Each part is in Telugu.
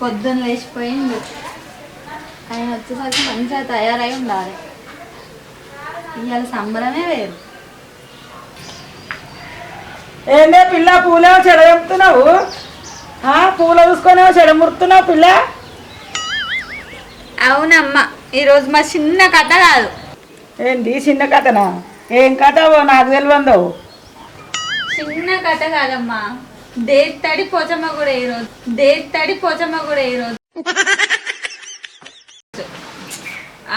పొద్దున్న లేచిపోయిండు. ఆయన వచ్చేసరికి మంచిగా తయారై ఉండాలి. ఇవాళ సంబరమే వేరు. ఏందే పిల్ల పూలేమో చెడ చెప్తున్నావు? పూల చూసుకొనేమో చెడ మురుతున్నావు పిల్ల? అవునమ్మా ఈరోజు మా చిన్న కథ కాదు. ఏంటి చిన్న కథనా? ఏం కథ నాకు తెలియందో చిన్న కథ కాదమ్మా. దేత్తడి పోచమ్మ కూడా ఈ రోజు. దేత్తడి పోచమ్మ కూడా ఈ రోజు.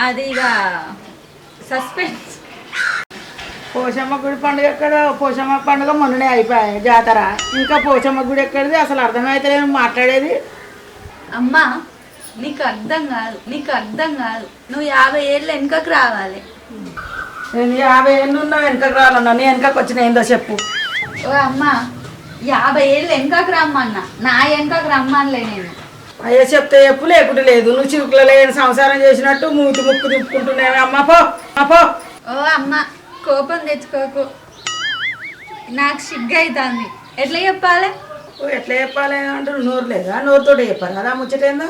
అది ఇక సస్పెన్స్. పోషమ్మ గుడి పండుగ ఎక్కడ? పోషమ్మ పండుగ మొన్ననే అయిపోయాయి జాతర. ఇంకా పోషమ్మ గుడి ఎక్కడిది? అసలు అర్థమైతలేదు మాట్లాడేది. అమ్మా నీకు అర్థం కాదు నీకు అర్థం కాదు. నువ్వు యాభై ఏళ్ళు వెనుకకు రావాలి. నేను యాభై ఏళ్ళు ఉన్నా వెనకకు రావాలన్నా నీ వెనకకు వచ్చిన ఏందో చెప్పు. ఓ అమ్మా యాభై ఏళ్ళు వెనుకకు రమ్మన్నా. నా వెనుకకు రమ్మనిలే నేను. అయ్యో చెప్తే చెప్పు లేకుంటే లేదు. నువ్వు చిరుకులో లేని సంసారం చేసినట్టు మూతి ముక్కు తిప్పుకుంటున్నావు. అమ్మ పో. పో. ఓ అమ్మ కోపం తెచ్చుకోకు. నాకు సిగ్గు అవుతుంది ఎట్లా చెప్పాలి? ఎట్లా చెప్పాలి అంటారు నోరు లేదా? నోరుతోటి చెప్పాలి అదా ముచ్చటేందా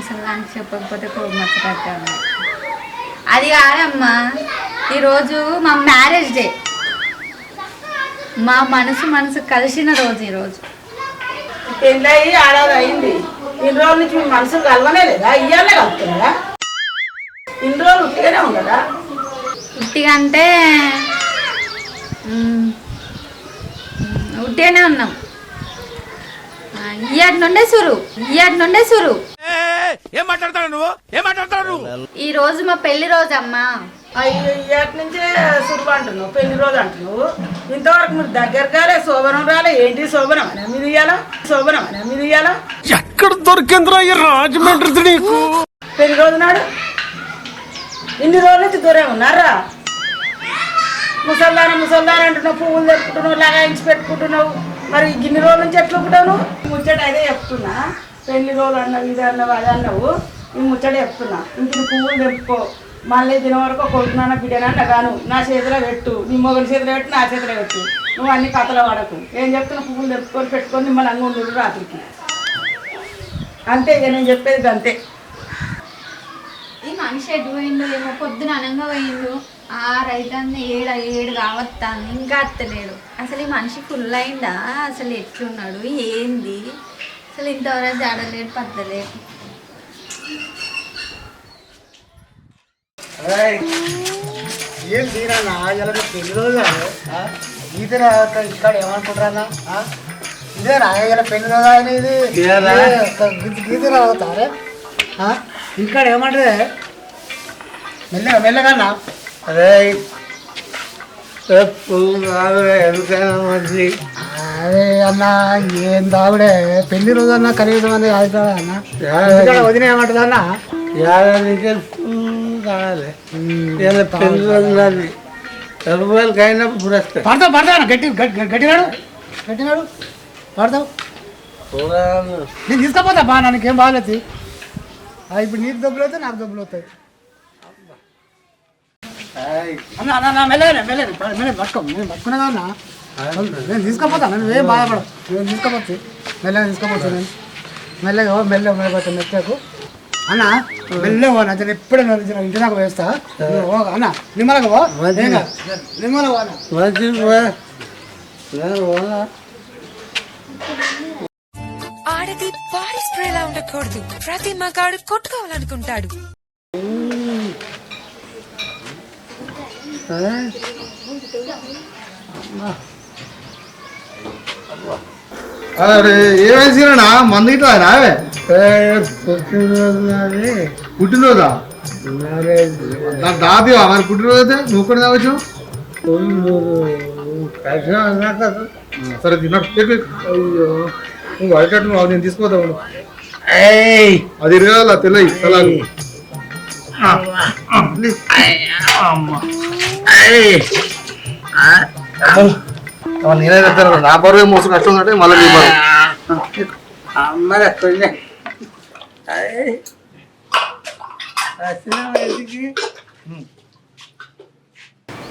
అసలు దానికి చెప్పకపోతే కోపం వచ్చేటట్టు అది కాదమ్మా. ఈరోజు మా మ్యారేజ్ డే. మా మనసు మనసు కలిసిన రోజు ఈరోజు పెళ్ళి అయ్యి ఆడాది అయింది ఇన్ని రోజుల నుంచి మీ మనసు కలవనే లేదా? ఇయ్యాలే కలుపుతున్నారా? ఇన్ని రోజులు ఉట్టిగానే ఉండదా ఉట్టిగా అంటే మ్, ఉట్టిగానే ఉన్నాం. ఇయ్యాటి నుండే సురు ఇయ్యాటి నుండే సురు. ఏం మాట్లాడతాడు నువ్వు? ఏం మాట్లాడతాడు నువ్వు? ఈ రోజు మా పెళ్ళి రోజు అమ్మా నుంచే సురువు అంటున్నావు పెళ్ళి రోజు అంటున్నావు. ఇంతవరకు మీరు దగ్గర రాలే శోభనం రాలే. ఏంటి శోభనం? అనే మీరు ఇయ్యాలా? శోభనం అనే మీరు ఇయ్యాలా? ఎక్కడ దొరికిందిరా ఈ రాజమండ్రి నీకు? పెళ్ళి రోజు నాడు? ఇన్ని రోజుల నుంచి దూరం ఉన్నారా? ముసల్దాన ముసల్దాన అంటున్నావు పువ్వులు తెప్పుకుంటున్నావు లగాయించి పెట్టుకుంటున్నావు. మరి ఇన్ని రోజుల నుంచి ఎట్లా ఉంటావు నువ్వు? ఈ ముచ్చట అదే చెప్తున్నా. పెళ్ళి రోజు అన్నావు ఇది అన్నావు అది అన్నావు ఈ ముచ్చట చెప్తున్నా. ఇంక పువ్వులు తెప్పుకో మళ్ళీ దిన వరకు కొడుకున్నా బిడ్డనా గాను నా చేతిలో పెట్టు. నీ మొగలి చేతిలో పెట్టు నా చేతిలో పెట్టు. నువ్వు అన్ని కథలు వాడకు ఏం చెప్తున్నా? పువ్వులు తెప్పుకొని పెట్టుకొని మిమ్మల్ని అంగు ఉండు రాత్రికి. అంతే ఇక నేను చెప్పేది అంతే ఈ మనిషి ఎటు పోయిండు ఏమో పొద్దున అనంగా పోయిండు. ఆ రైతాన్ని ఏడు ఏడు కావత్తాను ఇంకా అత్తలేడు. అసలు ఈ మనిషి ఫుల్ అయిందా? అసలు ఎట్లున్నాడు? ఏంది? అసలు ఇంతవరకు జాడలేడు పద్దలేడు. ఏం తీరన్నా ఇలా పెళ్ళి రోజు ఇక్కడ ఏమనుకుంటారన్నా ఇదే రా ఇలా పెళ్ళి రోజు ఇది గీత రావుతారే ఇక్కడ ఏమంటే మెల్లగా మెల్లగా అదే పువ్వు ఎందుకైనా మంచి అదే అన్న ఏం దావిడే? పెళ్ళి రోజు అన్న కనీసం అని అవుతుందా అన్న వదిన ఏమంటుంది అన్న ఏడాదికి కావాలి. పెళ్ళి రోజులు రూపాయలకైనా పురస్తాయి. పడతావు గట్టి గట్టి- గట్టినాడు. గట్టినాడు. పడతావు. నేను తీసుకపోతా బా నాకు ఏం బాగాలేదు. ఇప్పుడు నీకు డబ్బులు అవుతాయి నాకు డబ్బులు అవుతాయి అన్న అన్న మెల్లగానే మెల్లగానే పట్టుకో నేను పట్టుకునేదా అన్న? నేను తీసుకపోతా నేను ఏం బాధపడ నేను తీసుకోపోవచ్చు మెల్లగా తీసుకోపోవచ్చు నేను. మెల్లగా మెల్లగా మెల్లగా మెత్తకు. అన్న మెల్లగా నా నేను ఎప్పుడే నేను ఇంటి దాకా వేస్తా నువ్వు ఓ, అన్న నిమ్మలగా పో. మంచి ఆడది బాడీ స్ప్రేలా ఉండకూడదు. ప్రతి మగాడు కొట్టుకోవాలనుకుంటాడు. అరే ఏమేసినా మందు ఇట్లా నావే పుట్టినరోజు దాపివా మరి పుట్టినరోజు అయితే నువ్వు కూడా అన్నాక సరే తిన్నాడు అయ్యో నువ్వు అడిగట్టు నువ్వు నేను తీసుకోతా ఉండు. ఏయ్! అది ఇరగాల తెలియ సలాలు ఏయ్! నేనే చెప్తాను నా బరువు మోసం కష్టం ఉందంటే మళ్ళీ నీ బరువు. అమ్మరా కొంచెం.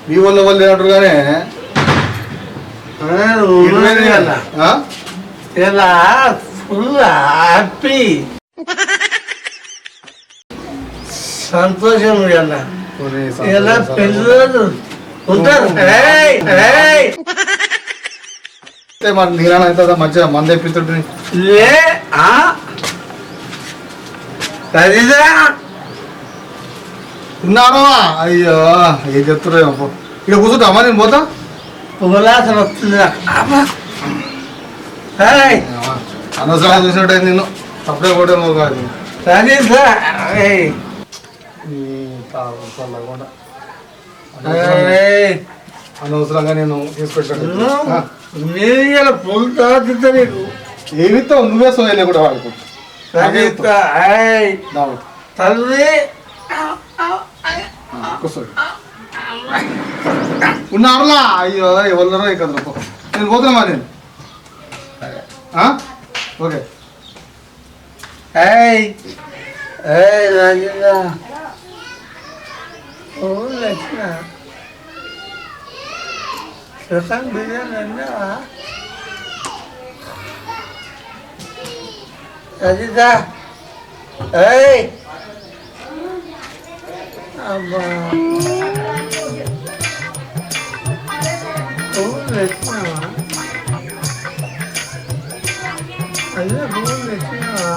మీ వల్ల వాళ్ళు ఏమంటారు కానీ? ఇలా ఫుల్ హ్యాపీ. సంతోషం ఇలా పిల్లలు ఉంటారు. ఏయ్, ఏయ్, మరి నీరాన అయితే మంచిగా మంది తెప్పిస్తుంటే లే ఆ? సరిదా ఉన్నాను అయ్యో ఏం చెప్తున్నా ఇక్కడ కూర్చుంటామా నేను పోతా? పువ్వులాసన వస్తుంది. అనవసరంగా చూసినట్టు నిన్ను. తప్పుడే కూడా నువ్వు కాదు. సరిదా అనవసరంగా నేను తీసుకొచ్చాను. మీరు ఇలా నీకు ఏమిస్తావు నువ్వే సోయలే కూడా వాడుకో. తల్లి. ఉన్నారులా అయ్యో ఎవరు ఇక్కడ నేను పోతున్నా నేను. ఆ? ఓకే. ఏయ్. ఏయ్ రాజేంద్ర. పువ్వులు వచ్చిన చికెన్ బిర్యానీ అన్నావా సరితా ఏయ్ అబ్బా పువ్వులు వచ్చినావా అయ్యో పువ్వులు వచ్చినావా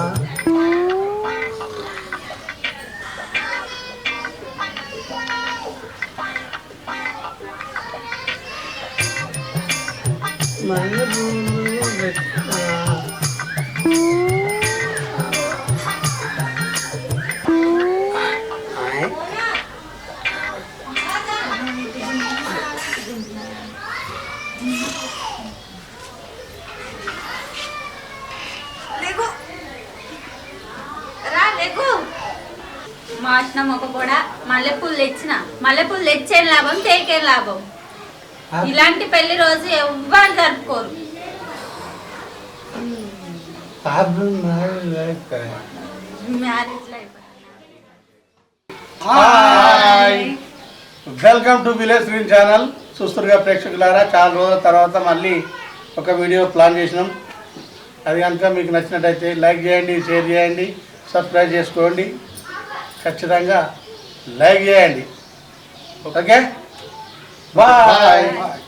మాసినం ఒక కూడా మల్లెపూలు తెచ్చిన. మల్లెపూలు తెచ్చేం లాభం తేకేం లాభం? ఇలాంటి పెళ్ళి రోజు ఎవ్వరు జరుపుకోరు. Marriage life. Welcome to village screen channel చూస్తురుగా ప్రేక్షకులారా చాలా రోజుల తర్వాత మళ్ళీ ఒక వీడియో ప్లాన్ చేసినాం. అది కనుక మీకు నచ్చినట్టయితే లైక్ చేయండి షేర్ చేయండి సబ్స్క్రైబ్ చేసుకోండి. ఖచ్చితంగా లైక్ చేయండి. ఓకే? బాయ్. బాయ్.